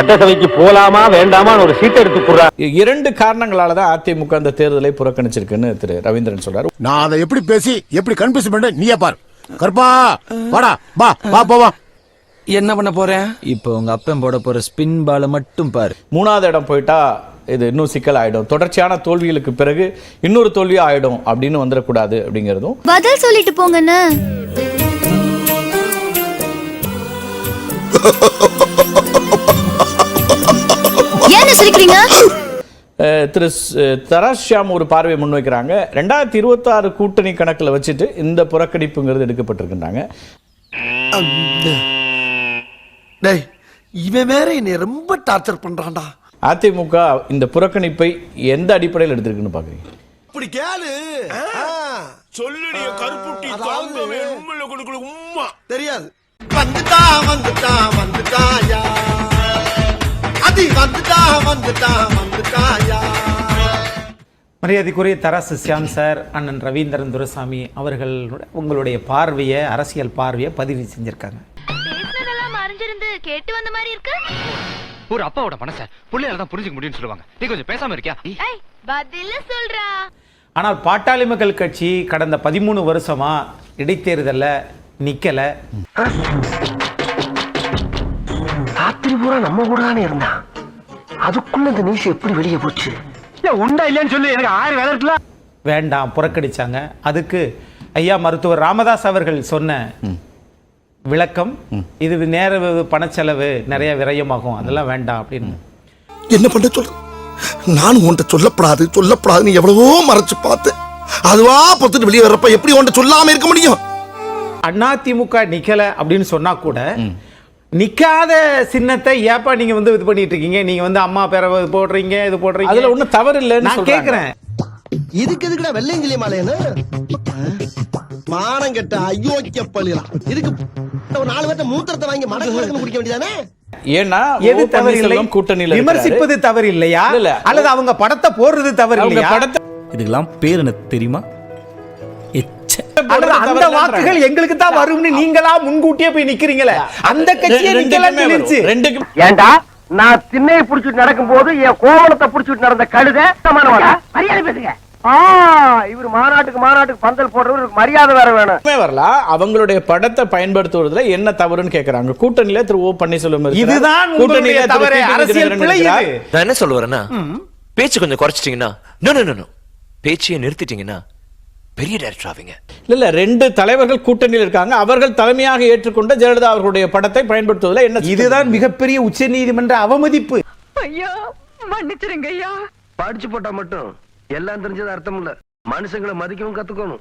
சட்டசபைக்கு போலாமா வேண்டாமான்னு ஒரு சீட் எடுத்து போடுறா. இரண்டு காரணங்களால தான் அதிமுக அந்த தேர்தலை புறக்கணிச்சிருக்குன்னு திரு ரவீந்திரன் சொல்றாரு. நான் அதை எப்படி பேசி எப்படி கன்ஃபியூஸ் பண்ண நீயே பாரு. கருப்பா வாடா வா வா போவா. என்ன பண்ண போறேன் இப்போ உங்க அப்பன் போட போற ஸ்பின் பால மட்டும் பாரு. மூணாவது இடம் போயிட்டா இது இன்னும் சிக்கல் ஆயிடும். தொடர்ச்சியான தோல்விகளுக்கு பிறகு இன்னொரு தோல்வி ஆயிடும் அப்படின்னு வந்துடக்கூடாது அப்படிங்கிறதும். பதில் சொல்லிட்டு போங்கண்ணே. ஏன்னு சிரிக்கிறீங்க? திரு தராஸ் ஷியாம் ஒரு பார்வையை முன்வைக்கிறாங்க. ரெண்டாயிரத்தி இருபத்தாறு கூட்டணி கணக்கில் வச்சுட்டு இந்த புறக்கணிப்புங்கிறது எடுக்கப்பட்டிருக்கின்றாங்க. டேய் இவன் வேற என்னை ரொம்ப டார்ச்சர் பண்றான்டா. அதிமுக இந்த புறக்கணிப்பை எந்த அடிப்படையில் எடுத்திருக்குன்னு பாக்குறீங்க? இப்படி கேளு. சொல்லுடைய கருப்புட்டி உம்மா. தெரியாது. வந்துட்டா வந்துட்டா வந்துட்டாயா? அது வந்துட்டா வந்துட்டா வந்துட்டாயா? மரியாதைக்குரிய தராசு சியாம் சார் அண்ணன் ரவீந்திரன் துரைசாமி அவர்கள் உங்களுடைய பார்வையை அரசியல் பார்வையை பதிவு செஞ்சிருக்காங்க. மறைஞ்சிருந்து கேட்டு வந்த மாதிரி இருக்கு? ஒரு அப்பாவோட மனச பிள்ளையால தான் புரிஞ்சுக்க முடியும்னு சொல்லுவாங்க. நீ கொஞ்சம் பேசாம இருக்கியா? ஏய் பதில சொல்றா. ஆனால் பாட்டாளி மக்கள் கட்சி கடந்த பதிமூணு வருஷமா இடைத்தேர்தல்ல நிக்கல. ராத்திரி பூரா நம்ம கூட தானே இருந்தான். அதுக்குள்ள இந்த நியூஸ் எப்படி வெளியே போச்சு? உண்டா இல்லையான்னு சொல்லி. எனக்கு ஆயிரம் வேலை இருக்குல்ல. வேண்டாம் புறக்கணிச்சாங்க. அதுக்கு ஐயா மருத்துவர் ராமதாஸ் அவர்கள் சொன்ன விளக்கம் இது நேர பணச்செலவு நிறைய விரயமாகும். அதெல்லாம் வேண்டாம் அப்படின்னு. என்ன பண்ண சொல்ற நானும் உன்கிட்ட சொல்லப்படாது சொல்லப்படாதுன்னு எவ்வளவோ மறைச்சு பார்த்தேன் அதுவா பொத்துட்டு வெளியே வர்றப்ப எப்படி உன்கிட்ட சொல்லாம இருக்க முடியும்? அதிமுக நிக்கல அப்படின்னு சொன்னா கூட நிக்காத சின்னத்தை ஏப்பா நீங்க வந்து இது பண்ணிட்டு இருக்கீங்க நீங்க வந்து அம்மா பேரை போடுறீங்க இது போடுறீங்க. அதுல ஒண்ணும் தவறு இல்லைன்னு நான். கேக்குறேன். இதுக்கு எதுக்குடா வெள்ளையங்கிலி மாலையன்னு மானம் கெட்ட அயோக்கிய பள்ளிலாம். இதுக்கு ஒரு நாலு பேர்த்த மூத்திரத்தை வாங்கி மடக்கு மடக்குன்னு குடிக்க வேண்டியதானே? ஏன்னா எது தவறு இல்லை கூட்டணியில விமர்சிப்பது. தவறு இல்லையா இல்ல, இல்ல. அல்லது அவங்க படத்தை போடுறது தவறு அவங்க இல்லையா படத்தை இதுக்கெல்லாம் பேர் எனக்கு தெரியுமா? அந்த வாக்குகள். எங்களுக்கு தான் வரும்னு நீங்களா முன்கூட்டியே போய் நிக்கிறீங்களே. அந்த கட்சியே. சொல்லிருச்சு ரெண்டுக்கும் ஏண்டா நான் திண்ணையை புடிச்சிட்டு நடக்கும் போது என் கோவணத்தை புடிச்சிட்டு நடந்த கழுத மரியாதை பேசுங்க. ஆ இவர் மாநாட்டுக்கு மாநாட்டுக்கு பந்தல் போடுறவர் இவருக்கு மரியாதை வேற வேணும். வரலாம் அவங்களுடைய படத்தை பயன்படுத்துவதுல என்ன தவறுன்னு கேக்குறாங்க. கூட்டணியில திரு ஓ பன்னீர்செல்வம். இதுதான் கூட்டணியில தவறு. அரசியல் பிழை நான் என்ன சொல்ல வரேன்னா பேச்சு கொஞ்சம் குறைச்சிட்டீங்கன்னா நோ நோ நோ பேச்சையே நிறுத்திட்டீங்கன்னா பெரிய டைரக்டர் ஆவீங்க. இல்ல இல்ல ரெண்டு தலைவர்கள் கூட்டணியில் இருக்காங்க. அவர்கள் தலைமையாக ஏற்றுக்கொண்ட ஜெயலலிதா அவர்களுடைய படத்தை பயன்படுத்துவதில் என்ன? இதுதான் மிகப்பெரிய உச்ச நீதிமன்ற அவமதிப்பு. ஐயோ மன்னிச்சிருங்க ஐயா. படிச்சு போட்டா மட்டும் எல்லாம் தெரிஞ்சது அர்த்தம் இல்ல. மனுஷங்களை மதிக்கவும் கத்துக்கணும்.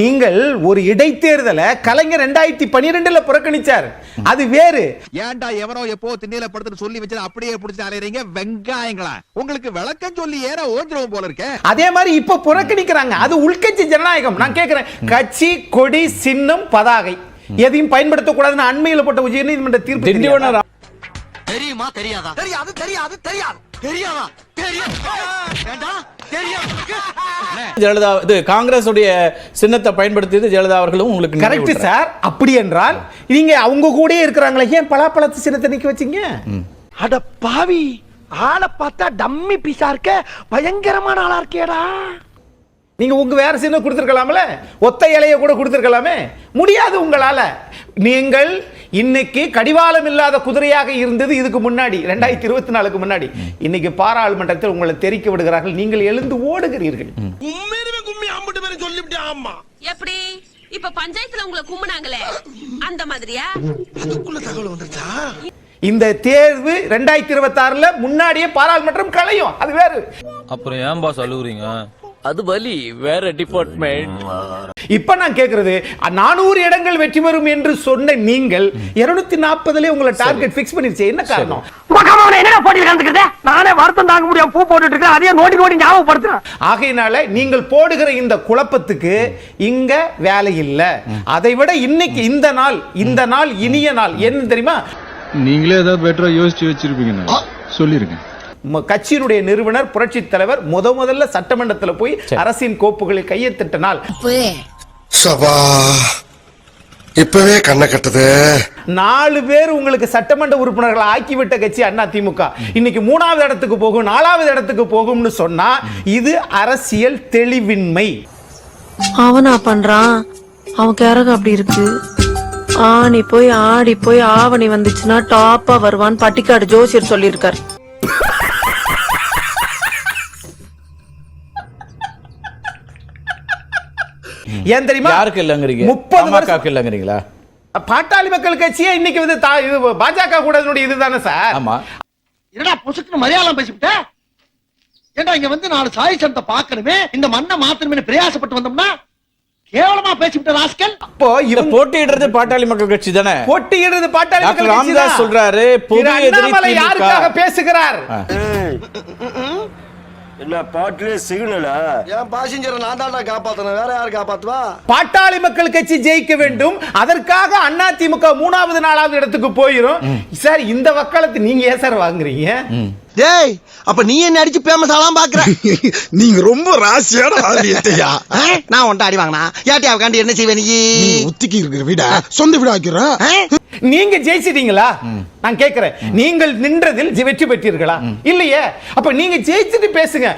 நீங்கள் ஒரு இடைத்தேர்தலை கலைஞர் ரெண்டாயிரத்தி பனிரெண்டுல புறக்கணிச்சார். அது வேறு. ஏன்டா எவனோ எப்போ திண்ணையில படுத்துட்டு சொல்லி வச்சது அப்படியே புடிச்சு அலையறீங்க? வெங்காயங்களா? உங்களுக்கு விளக்கம் சொல்லி ஏற ஓஞ்சிரும் போல இருக்க. அதே மாதிரி இப்ப புறக்கணிக்கிறாங்க. அது உள்கட்சி ஜனநாயகம். நான் கேட்கிறேன் கட்சி கொடி சின்னம் பதாகை. எதையும் பயன்படுத்தக்கூடாதுன்னு அண்மையில் போட்ட உயர்நீதிமன்ற தீர்ப்பு தெரியுமா? தெரியாதா? தெரியாது தெரியாது தெரியாது. தெரியாதா? ஜெயலலிதா இது காங்கிரஸ் உடைய சின்னத்தை பயன்படுத்தியது ஜெயலலிதா அவர்களும் உங்களுக்கு கரெக்ட். சார். அப்படி என்றால் நீங்க அவங்க கூடயே இருக்கிறாங்களே ஏன் பலாப்பழத்து சின்னத்தை நிக்க வச்சீங்க? அட பாவி ஆளை பார்த்தா டம்மி பீஸா இருக்க பயங்கரமான ஆளா இருக்கேடா. நீங்க உங்க வேற சின்னம் கொடுத்துருக்கலாம்ல? ஒத்த இலைய கூட கொடுத்துருக்கலாமே? முடியாது உங்களால. நீங்கள் இன்னைக்கு கடிவாளம் இல்லாத குதிரையாக இருந்தது இதுக்கு முன்னாடி ரெண்டாயிரத்தி இருபத்தி நாலுக்கு முன்னாடி. இன்னைக்கு பாராளுமன்றத்தில் உங்களை தெரிக்க விடுகிறார்கள். நீங்கள் எழுந்து ஓடுகிறீர்கள். உண்மையிலுமே கும்மி அம்பிட்டு பேரும் சொல்லிவிட்டு ஆமா. எப்படி? இப்ப பஞ்சாயத்துல உங்களை கும்பினாங்களே அந்த மாதிரியா? அதுக்குள்ள தகவல் வந்துருச்சா? இந்த தேர்வு ரெண்டாயிரத்தி இருபத்தி ஆறுல முன்னாடியே பாராளுமன்றம் களையும். அது வேறு. அப்புறம் ஏன் பாஸ் அழுகுறீங்க? அது வலி வேற டிபார்ட்மெண்ட் இப்ப நான் கேக்குறது நானூறு இடங்கள் வெற்றி பெறும் என்று சொன்ன நீங்கள் இருநூத்தி நாற்பதுல உங்களை டார்கெட் பிக்ஸ் பண்ணிருச்சு. என்ன காரணம்? நானே வருத்தம் தாங்க முடியாம பூ போட்டுட்டு இருக்கேன் அதையே நோண்டி நோண்டி ஞாபகப்படுத்துறேன். ஆகையினால நீங்கள் போடுகிற இந்த குழப்பத்துக்கு இங்க வேலை இல்ல. அதை விட இன்னைக்கு இந்த நாள் இந்த நாள் இனிய நாள் என்ன தெரியுமா? நீங்களே ஏதாவது பெட்டரா யோசிச்சு வச்சிருப்பீங்க சொல்லிருங்க. கட்சியினுடைய நிறுவனர் புரட்சி தலைவர் முத முதல்ல சட்டமன்றத்தில் போய் அரசின் கோப்புகளில் கையெழுத்திட்ட நாள். சபா இப்பவே கண்ணை கட்டுது. நாலு பேர் உங்களுக்கு சட்டமன்ற உறுப்பினர்கள் ஆக்கிவிட்ட கட்சி அண்ணா திமுக. இன்னைக்கு மூணாவது இடத்துக்கு போகும் நாலாவது இடத்துக்கு போகும்னு சொன்னா இது அரசியல் தெளிவின்மை. அவனா பண்றான்? அவன் கேரக அப்படி இருக்கு. ஆணி போய் ஆடி போய் ஆவணி வந்துச்சுன்னா டாப்பா வருவான் பட்டிக்காடு ஜோசியர் சொல்லியிருக்காரு. ஏன் தெரியுமா? யாருக்கு இல்லைங்கிறீங்க? முப்பது பாமகக்கு இல்லைங்கிறீங்களா? பாட்டாளி மக்கள் கட்சியே இன்னைக்கு வந்து தா- இது பாஜக கூட இதுதானே சார்? ஆமா. என்னடா பொசுக்கு மலையாளம் பேசிவிட்ட? ஏண்டா இங்க வந்து நாலு சாய் சனத்தை பாக்கணுமே இந்த மண்ணை மாத்தணுமே பிரயாசப்பட்டு வந்தோம்னா கேவலமா பேசிவிட்ட ராஸ்கல்? அப்போ இத போட்டியிடுறது பாட்டாளி மக்கள் கட்சி தானே? போட்டியிடுறது பாட்டாளி மக்கள் கட்சி ராமதாஸ் சொல்றாரு பொது திரு எதிரி. யாருக்காக பேசுகிறார்? என்ன பாட்டிலே சிக்னலா? என் பாசஞ்சரை நான் தான்டா காப்பாத்தணும். வேற யாரு காப்பாத்துவா? பாட்டாளி மக்கள் கட்சி ஜெயிக்க வேண்டும். அதற்காக அண்ணா திமுக மூணாவது நாலாவது இடத்துக்கு போயிரும். சார் இந்த வக்காலத்து நீங்க ஏன் சார் வாங்குறீங்க? டேய் அப்ப நீ என்ன அடிச்சு பேமஸ் ஆலாம் பாக்குற? நீங்க ரொம்ப ராசியான ஆதியத்தையா நான் உன்ட்ட அடி வாங்கினா ஏட்டி அவகாண்டி என்ன செய்வே நீ? ஒத்திக்கி இருக்கிற வீட? சொந்த வீடு ஆக்கிறேன் நீங்க ஜெயிச்சிட்டீங்களா நான் கேக்குறேன் நீங்கள் நின்றதில் வெற்றி பெற்றீர்களா இல்லையே அப்ப நீங்க ஜெயிச்சுட்டு பேசுங்க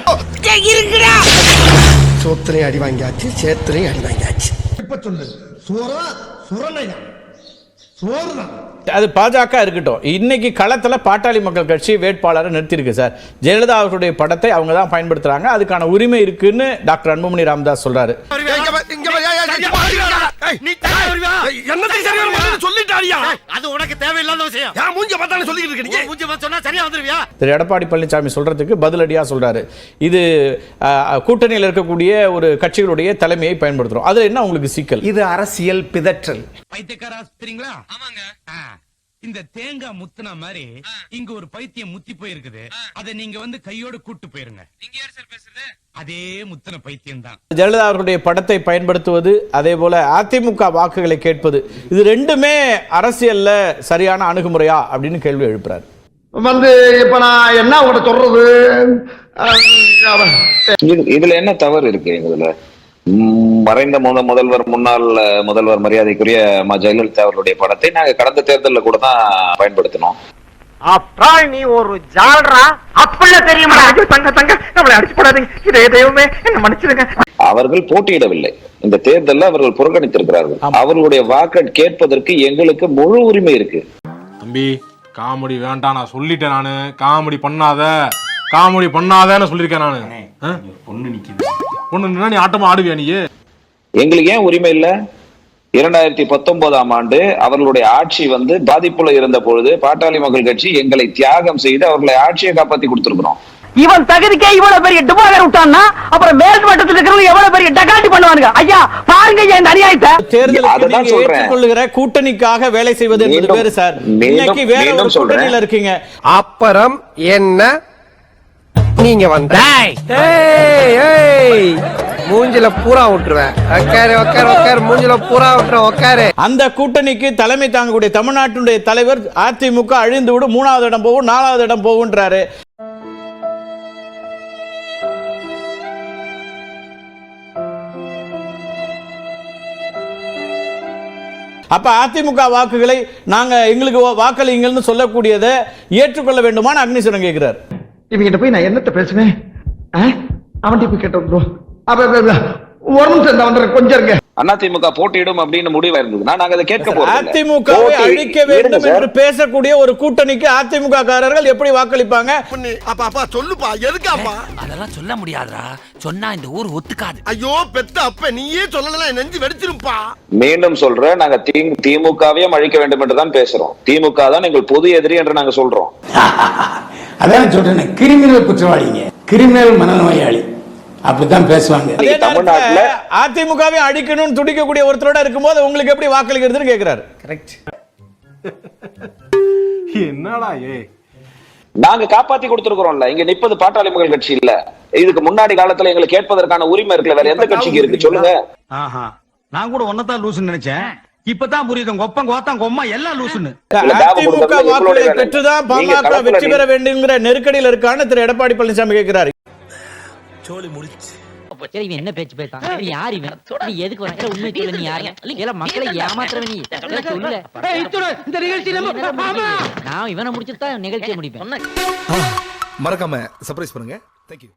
சோத்திரையும் அடி வாங்கியாச்சு சேத்திரையும் அடி வாங்கியாச்சு இப்ப சொல்லு சோறா சுரணையா அது பாஜக இருக்கட்டும் இன்னைக்கு களத்துல பாட்டாளி மக்கள் கட்சி வேட்பாளரை நிறுத்தியிருக்கு சார் ஜெயலலிதா அவர்களுடைய படத்தை அவங்க தான் பயன்படுத்துறாங்க அதுக்கான உரிமை இருக்குன்னு டாக்டர் அன்புமணி ராமதாஸ் சொல்றாரு சொல்லிட்டாரியா அது உனக்கு தேவையில்லாத விஷயம். என் மூஞ்ச பார்த்தானே சொல்லிட்டு இருக்கீங்க மூஞ்ச பார்த்து சொன்னா சரியா வந்துருவியா? திரு எடப்பாடி பழனிசாமி சொல்றதுக்கு பதிலடியா சொல்றாரு. இது கூட்டணியில் இருக்கக்கூடிய ஒரு கட்சிகளுடைய தலைமையை பயன்படுத்துறோம். அதுல என்ன உங்களுக்கு சிக்கல்? இது அரசியல் பிதற்றல். பைத்தியக்கார ஆஸ்பத்திரிங்களா? ஆமாங்க. இந்த தேங்காய் முத்துன மாதிரி இங்க ஒரு பைத்தியம் முத்தி போயிருக்குது. அதை நீங்க வந்து கையோட கூட்டு போயிருங்க. நீங்க யார் சார் பேசுறது? அதே முத்தின பைத்தியம் தான். ஜெயலலிதா அவர்களுடைய படத்தை பயன்படுத்துவது அதே போல அதிமுக வாக்குகளை கேட்பது இது ரெண்டுமே அரசியல்ல சரியான அணுகுமுறையா அப்படின்னு கேள்வி எழுப்புறாரு. வந்து இப்ப நான் என்ன உங்கள்கிட்ட சொல்றது? இதுல என்ன தவறு இருக்கு இதுல? மறைந்த முத முதல்வர் முன்னாள் முதல்வர் மரியாதைக்குரிய ம ஜெயலலிதா அவர்களுடைய படத்தை நாங்க கடந்த தேர்தலில் கூட தான் பயன்படுத்தினோம். அப்புறம் நீ ஒரு ஜால்ரா? அப்பள்ள தெரியுமா தங்க தங்க நம்மளை அடிச்சு போடாதீங்க. இதே தெய்வமே என்ன மன்னிச்சிருங்க. அவர்கள் போட்டியிடவில்லை. இந்த தேர்தலில் அவர்கள் புறக்கணித்திருக்கிறார்கள். அவர்களுடைய வாக்கை கேட்பதற்கு எங்களுக்கு முழு உரிமை இருக்கு. தம்பி காமெடி வேண்டாம் நான் சொல்லிட்டேன் நானு. காமெடி பண்ணாத. காமெடி பண்ணாதன்னு சொல்லியிருக்கேன் நானு. பொண்ணு நிக்குது. நின்னா நீ ஆட்டமா ஆடுவியா நீ? எங்களுக்கு ஏன் உரிமை இல்ல? இரண்டாயிரத்தி பத்தொன்பதாம் ஆண்டு அவர்களுடைய ஆட்சி வந்து பாதிப்புல இருந்த பொழுது பாட்டாளி மக்கள் கட்சி எங்களை தியாகம் செய்து அவர்களை ஆட்சியை காப்பாத்தி கொடுத்திருக்கிறோம். இவன் தகுதிக்கே இவ்வளவு பெரிய டுபாகர் விட்டான்னா அப்புறம் மேற்கு மட்டத்தில் இருக்கிறவங்க எவ்வளவு பெரிய டகாட்டி பண்ணுவானுங்க? ஐயா பாருங்க ஐயா இந்த அநியாயத்தை. தேர்தலுக்கு அதுதான் நீங்க சொல்றேன். ஏற்றுக்கொள்ளுகிற கூட்டணிக்காக வேலை செய்வது என்பது வேறு சார். இன்னைக்கு வேற ஒரு. கூட்டணியில இருக்கீங்க. அப்புறம் என்ன நீங்க வந்த மூஞ்சில பூரா விட்டுருவேன் உக்காரு உக்காரு உக்காரு மூஞ்சில பூரா விட்டுருவேன் உக்காரு. அந்த கூட்டணிக்கு தலைமை தாங்கக்கூடிய தமிழ்நாட்டினுடைய தலைவர் அதிமுக அழிந்து விடும் மூணாவது இடம் போகும் நாலாவது இடம் போகுன்றாரு அப்ப அதிமுக வாக்குகளை நாங்க எங்களுக்கு வாக்களிங்கள்னு சொல்லக்கூடியதை ஏற்றுக்கொள்ள வேண்டுமான்னு அக்னிஸ்வரன் கேட்கிறார் இவங்கிட்ட போய் நான் என்னத்த பேசுவேன்? அவன்கிட்ட போய் கேட்டு வந்துடும் அப்ப அப்ப, அப்ப, ஒரு நிமிஷம் இந்த வந்துடுறேன் கொஞ்சம் இருங்க. அதிமுக போட்டியிடும் அப்படின்னு முடிவா இருந்ததுன்னா நாங்க அதை கேட்க போறோம் அதிமுகவை அழிக்க வேண்டும் என்று பேசக்கூடிய ஒரு கூட்டணிக்கு அதிமுக காரர்கள் எப்படி வாக்களிப்பாங்க? அப்பா அப்பா சொல்லுப்பா எதுக்காப்பா? அதெல்லாம் சொல்ல முடியாதுடா. சொன்னா இந்த ஊர் ஒத்துக்காது. ஐயோ பெத்த அப்ப நீயே சொல்லலாம் நெஞ்சு வெடிச்சிருப்பா மீண்டும் சொல்றேன் நாங்க தி- திமுகவையும் அழிக்க வேண்டும் என்று தான் பேசுறோம். திமுக தான் எங்கள் பொது எதிரி என்று நாங்க சொல்றோம். அதான் சொல்றேன் கிரிமினல் குற்றவாளிங்க. கிரிமினல் மனநோயாளி. அப்படித்தான் பேசுவாங்க. அதிமுகவை அழிக்கணும்னு துடிக்கக்கூடிய ஒருத்தரோட இருக்கும்போது உங்களுக்கு எப்படி வாக்களிக்கிறதுன்னு கேக்குறாரு. கரெக்ட் என்னடா ஏ? நாங்க காப்பாத்தி கொடுத்திருக்கிறோம்ல. இங்க நிப்பது பாட்டாளி மக்கள் கட்சி இல்ல. இதுக்கு முன்னாடி காலத்துல எங்களுக்கு கேட்பதற்கான உரிமை இருக்குல்ல. வேற எந்த கட்சிக்கு இருக்கு? சொல்லுங்க. ஆஹா. நான் கூட ஒன்னதான் லூசுன்னு நினைச்சேன். இப்பதான் புரியுது. உங்க ஒப்பம் கோத்தம் கொம்மா எல்லாம் லூசுன்னு. அதிமுக வாக்குகளை. பெற்றுதான் பாமக வெற்றி பெற வேண்டுங்கிற நெருக்கடியில் இருக்கான்னு திரு எடப்பாடி பழனிசாமி கேட்கிறாரு சரி இவன் என்ன பேச்சு பேசான் நீ யார் இவன்? நீ எதுக்கு வர உண்மை சொல்லு நீ யாரு? இல்ல மக்களை ஏமாத்துறவன் நீ. இந்த? நான் இவனை முடிச்சுட்டு தான் நிகழ்ச்சியை முடிப்பேன். மறக்காம சர்ப்ரைஸ் பண்ணுங்க. தேங்க்யூ